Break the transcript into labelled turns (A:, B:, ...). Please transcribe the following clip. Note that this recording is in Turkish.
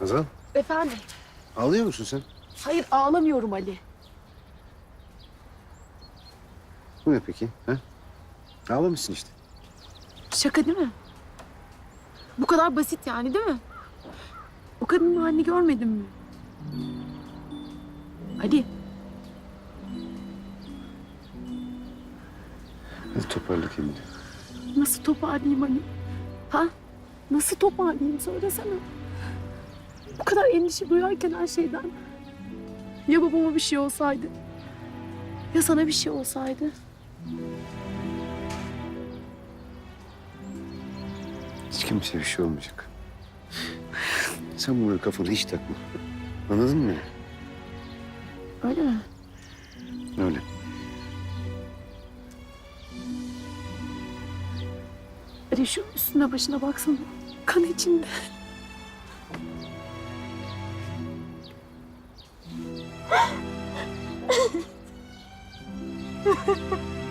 A: Hazal,
B: Efendim?
A: ağlıyor musun sen?
B: Hayır ağlamıyorum Ali.
A: Bu ne peki? Ha? Ağlamışsın işte.
B: Şaka değil mi? Bu kadar basit yani değil mi? O kadının halini görmedin mi? Ali
A: Hadi toparla kendini.
B: nasıl toparlayayım Ali? Ha? Nasıl toparlayayım söylesene. Bu kadar endişe duyarken her şeyden. Ya babama bir şey olsaydı? Ya sana bir şey olsaydı?
A: Hiç kimseye bir şey olmayacak. Sen bunları kafana hiç takma. Anladın mı?
B: Öyle mi?
A: Öyle.
B: Ali şu üstüne başına baksana. Kan içinde. Ha ha ha.